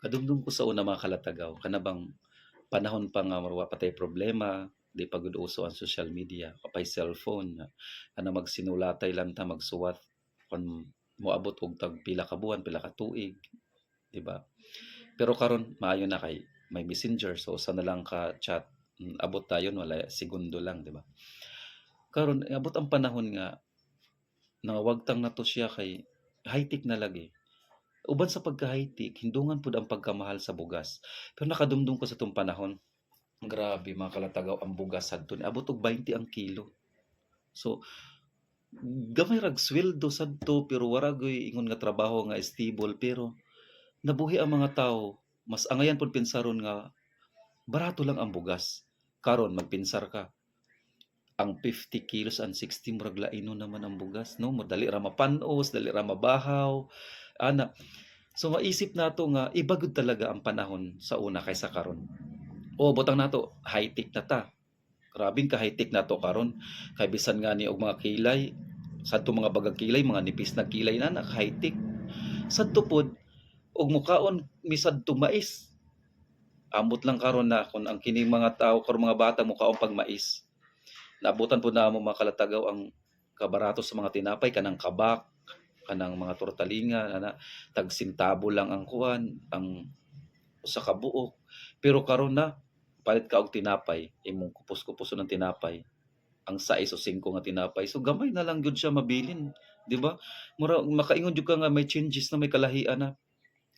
Kadumdum ko sa una mga kalatagaw, kanabang panahon pa nga marwa patay problema, di pa gud uso ang social media, kapay cellphone, ana magsinulatay lang ta magsuwat kon moabot og tag pila ka buwan, pila ka tuig, di ba? Pero karon maayo na kay may messenger so usa na lang ka chat mm, abot tayon wala segundo lang, di ba? Karon abot ang panahon nga nawagtang na to siya kay high-tech na lagi. Uban sa pagka-high-tech, hindungan pud ang pagkamahal sa bugas. Pero nakadumdum ko sa tong panahon, grabe mga kalatagaw ang bugas sadto ni abot og 20 ang kilo. So gamay rag sweldo sadto pero wara gyud ingon nga trabaho nga stable. Pero nabuhi ang mga tao. Mas angayan pud pinsaron nga barato lang ang bugas. Karon magpinsar ka. Ang 50 kilos and 60 murag laino naman ang bugas no? Mo dali ra mapanos dali ra mabahaw ana. So maisip nato nga iba gud talaga ang panahon sa una kaysa karon. O butang nato high tech na ta. Grabing ka high tech nato karon. Kay bisan nga ni og mga kilay. Sadto mga bagang kilay mga nipis na kilay na naka high tech sadto pod og mukaon misad mais. Ambot lang karon na kung ang kining mga tao karon mga bata mukaon pag mais. Naabutan po na mo mga kalatagaw ang kabarato sa mga tinapay kanang kabak kanang mga tortalinga ana tag sintabo lang ang kuan ang usa ka buok pero karon na palit ka og tinapay imong kupos-kupos ng tinapay. Ang 6 o 5 nga tinapay. So gamay na lang gyud siya mabilin di ba? Mura makaingon jud ka nga may changes na may kalahian na.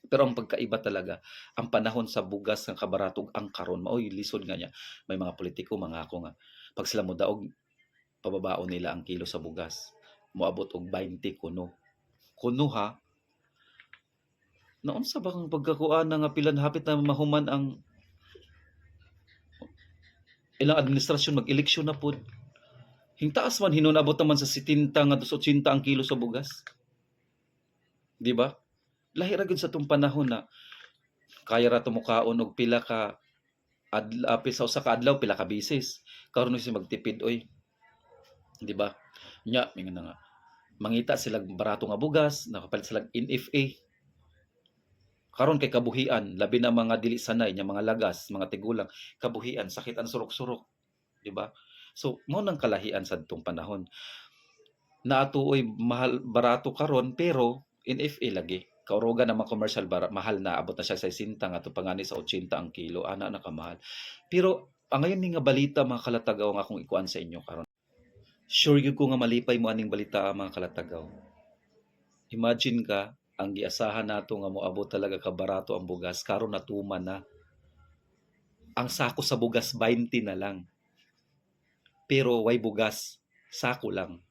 Pero ang pagkaiba talaga ang panahon sa bugas ng kabaratog ang karon. Maoy lisod nga niya. May mga politiko mga ako nga pag sila mo daog pababaon nila ang kilo sa bugas moabot og 20 kuno kuno ha naunsa ba kang pagkakuan nga pilan hapit na mahuman ang ilang administrasyon mag-eleksyon na pud. Hingtaas man hinunabot naman sa 70 nga 80 ang kilo sa bugas. Di ba? Lahi ra sa tong panahon na kaya ra tumukaon og pila ka adlaw sa usa ka adlaw pila ka bisis. Karon si magtipid oy. Di ba? Nya mingon nga mangita sila barato nga bugas nakapalit sila NFA karon kay kabuhian labi na mga dili sanay nya mga lagas mga tigulang kabuhian sakit ang surok-surok di ba? So mo nang kalahian sa tong panahon. Naatuoy mahal barato karon pero NFA lagi. Kaurugan naman commercial bar mahal na abot na siya sa 60 nga pangani sa 80 ang kilo ana na kamahal pero ang ngayon nga balita mga kalatagaw nga akong ikuan sa inyo karon sure gyud ko nga malipay mo aning balita mga kalatagaw. Imagine ka ang giasahan nato nga moabot talaga ka barato ang bugas karon natuman na. Ang sako sa bugas 20 na lang. Pero way bugas? Sako lang